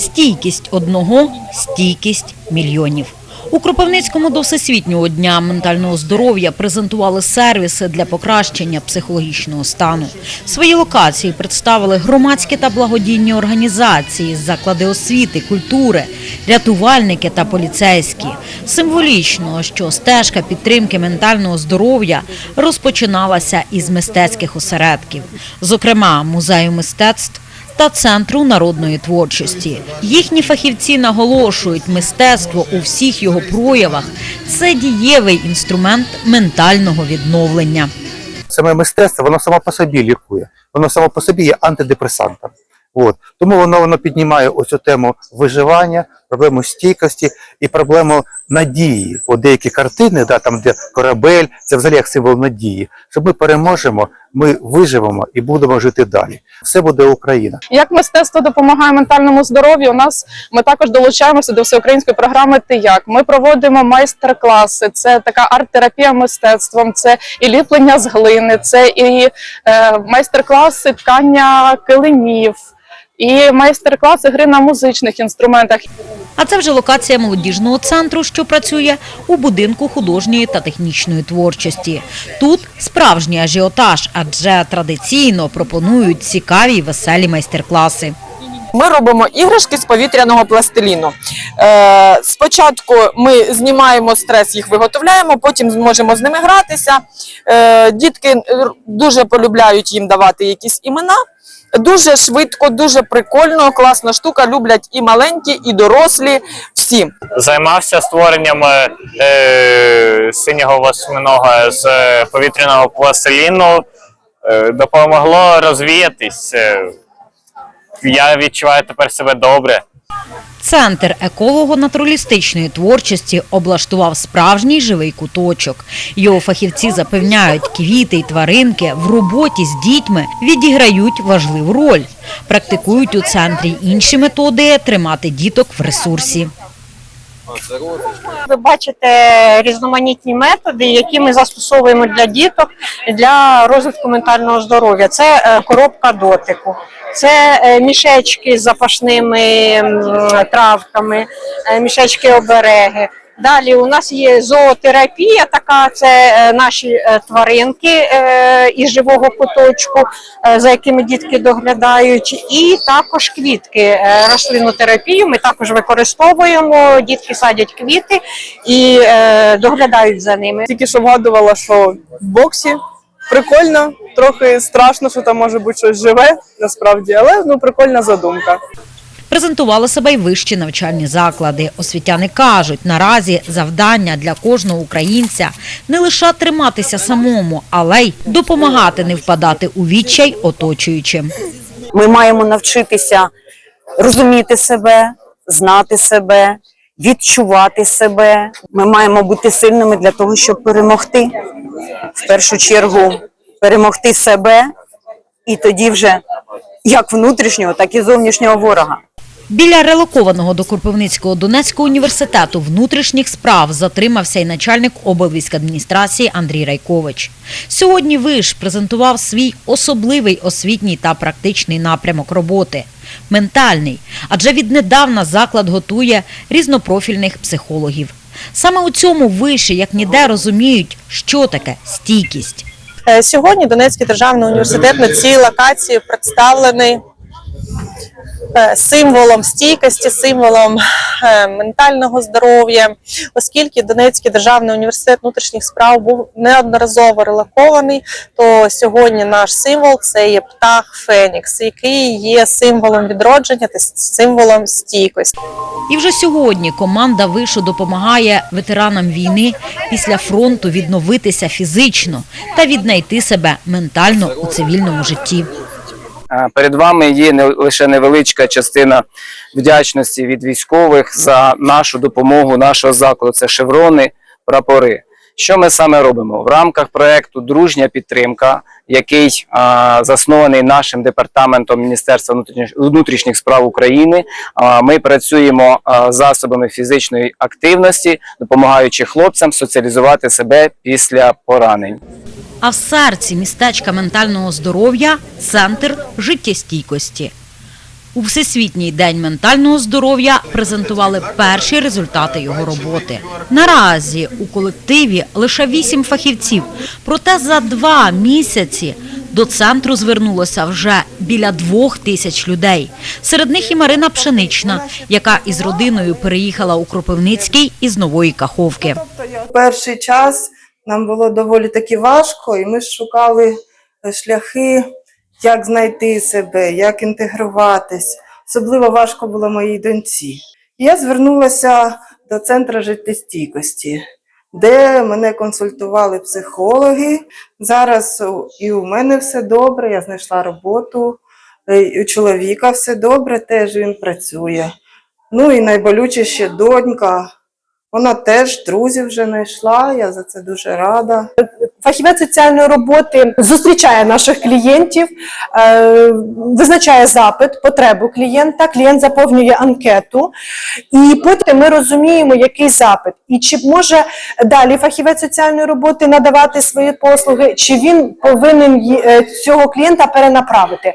Стійкість одного, стійкість мільйонів. У Кропивницькому до Всесвітнього дня ментального здоров'я презентували сервіси для покращення психологічного стану. Свої локації представили громадські та благодійні організації, заклади освіти, культури, рятувальники та поліцейські. Символічно, що стежка підтримки ментального здоров'я розпочиналася із мистецьких осередків, зокрема музею мистецтв та Центру народної творчості. Їхні фахівці наголошують, мистецтво у всіх його проявах це дієвий інструмент ментального відновлення. саме мистецтво, воно само по собі лікує, воно само по собі є антидепресантом. От. Тому воно, воно піднімає оцю тему виживання, проблему стійкості і проблему надії. От деякі картини, да, там де корабель, це взагалі як символ надії. Що ми переможемо, ми виживемо і будемо жити далі. Все буде Україна. Як мистецтво допомагає ментальному здоров'ю? У нас ми також долучаємося до всеукраїнської програми Ти як ми проводимо майстер-класи. Це така арт-терапія мистецтвом, це і ліплення з глини, це і е, майстер-класи ткання килимів, і майстер-класи гри на музичних інструментах. А це вже локація молодіжного центру, що працює у будинку художньої та технічної творчості. Тут справжній ажіотаж, адже традиційно пропонують цікаві й веселі майстер-класи. Ми робимо іграшки з повітряного пластиліну. Е, спочатку ми знімаємо стрес, їх виготовляємо, потім зможемо з ними гратися. Е, дітки е, дуже полюбляють їм давати якісь імена. Дуже швидко, дуже прикольно, класна штука. Люблять і маленькі, і дорослі. Всі. займався створенням е, синього восьминога з е, повітряного пластиліну. Е, допомогло розвіятись. Я відчуваю тепер себе добре. Центр еколого-натуралістичної творчості облаштував справжній живий куточок. Його фахівці запевняють, квіти й тваринки в роботі з дітьми відіграють важливу роль. Практикують у центрі інші методи тримати діток в ресурсі. Ви бачите різноманітні методи, які ми застосовуємо для діток для розвитку ментального здоров'я. Це е, коробка дотику, це е, мішечки з запашними травками, е, мішечки обереги. Далі у нас є зоотерапія, така це е, наші е, тваринки е, із живого куточку, за якими дітки доглядають, і також квітки. Е, Рослинотерапію ми також використовуємо. Дітки садять квіти і доглядають за ними. Тільки що вгадувала, що в боксі прикольно, трохи страшно, що там може бути щось живе, насправді, але ну прикольна задумка. Презентували себе й вищі навчальні заклади. Освітяни кажуть, наразі завдання для кожного українця не лише триматися самому, але й допомагати не впадати у відчай оточуючим. Ми маємо навчитися розуміти себе, знати себе, відчувати себе. Ми маємо бути сильними для того, щоб перемогти. В першу чергу перемогти себе і тоді вже як внутрішнього, так і зовнішнього ворога. Біля релокованого до Кропивницького Донецького університету внутрішніх справ затримався й начальник облвійськадміністрації Андрій Райкович. Сьогодні виш презентував свій особливий освітній та практичний напрямок роботи – ментальний, адже віднедавна заклад готує різнопрофільних психологів. Саме у цьому виші, як ніде, розуміють, що таке стійкість. Е, Сьогодні Донецький державний університет на цій локації представлений символом стійкості, символом е, ментального здоров'я, оскільки Донецький державний університет внутрішніх справ був неодноразово релокований, то сьогодні наш символ це є птах Фенікс, який є символом відродження та символом стійкості. І вже сьогодні команда вишу допомагає ветеранам війни після фронту відновитися фізично та віднайти себе ментально у цивільному житті. Перед вами є не лише невеличка частина вдячності від військових за нашу допомогу, нашого закладу. Це шеврони, прапори. Що ми саме робимо в рамках проекту Дружня підтримка, який а, заснований нашим департаментом Міністерства внутрішніх, внутрішніх справ України. А, ми працюємо а, засобами фізичної активності, допомагаючи хлопцям соціалізувати себе після поранень. А в серці містечка ментального здоров'я центр життєстійкості. У Всесвітній день ментального здоров'я презентували перші результати його роботи. Наразі у колективі лише вісім фахівців, проте за два місяці до центру звернулося вже біля двох тисяч людей. Серед них і Марина Пшенична, яка із родиною переїхала у Кропивницький із Нової Каховки. перший час нам було доволі таки важко, і ми шукали е, шляхи, як знайти себе, як інтегруватись. Особливо важко було моїй доньці. Я звернулася до центру життєстійкості, де мене консультували психологи. Зараз і у мене все добре, я знайшла роботу, е, і у чоловіка все добре, теж він працює. Ну і найболючіше донька. Вона теж друзів вже знайшла, я за це дуже рада. Фахівець соціальної роботи зустрічає наших клієнтів, е, визначає запит, потребу клієнта. Клієнт заповнює анкету, і потім ми розуміємо, який запит, і чи може далі фахівець соціальної роботи надавати свої послуги, чи він повинен е, цього клієнта перенаправити.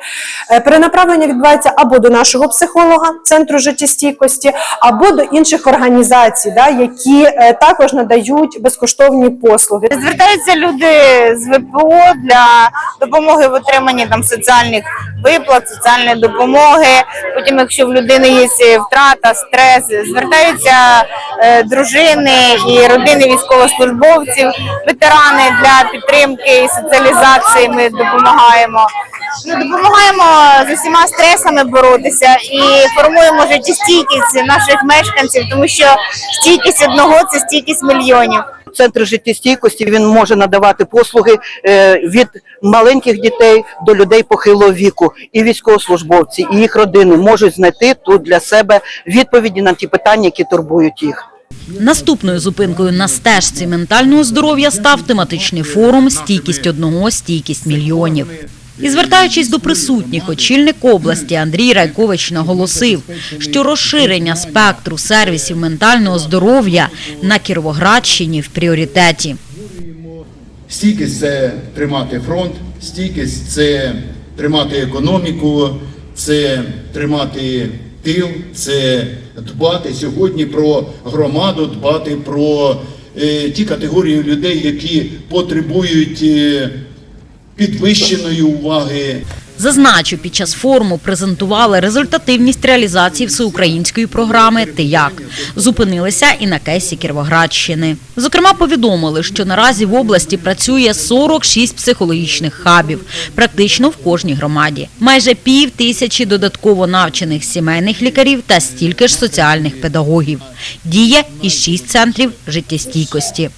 Е, Перенаправлення відбувається або до нашого психолога, центру життєстійкості, або до інших організацій, да, які е, також надають безкоштовні послуги. Звертаються люди з ВПО для допомоги в отриманні там соціальних виплат, соціальної допомоги. Потім, якщо в людини є втрата, стрес, звертаються е, дружини і родини військовослужбовців, ветерани для підтримки і соціалізації. Ми допомагаємо. Ну, допомагаємо з усіма стресами боротися і формуємо життєстійкість наших мешканців, тому що стійкість одного це стійкість мільйонів. Центр життєстійкості він може надавати послуги е, від маленьких дітей до людей похилого віку. І військовослужбовці, і їх родини можуть знайти тут для себе відповіді на ті питання, які турбують їх. Наступною зупинкою на стежці ментального здоров'я став тематичний форум Стійкість одного, стійкість мільйонів. І звертаючись до присутніх, очільник області Андрій Райкович наголосив, що розширення спектру сервісів ментального здоров'я на Кіровоградщині в пріоритеті. Стійкість це тримати фронт, стійкість це тримати економіку, це тримати тил, це дбати сьогодні про громаду, дбати про е, ті категорії людей, які потребують е, підвищеної уваги. Зазначу, під час форуму презентували результативність реалізації всеукраїнської програми «Ти як?». Зупинилися і на кейсі Кіровоградщини. Зокрема, повідомили, що наразі в області працює 46 психологічних хабів, практично в кожній громаді. Майже пів тисячі додатково навчених сімейних лікарів та стільки ж соціальних педагогів. Діє і шість центрів життєстійкості.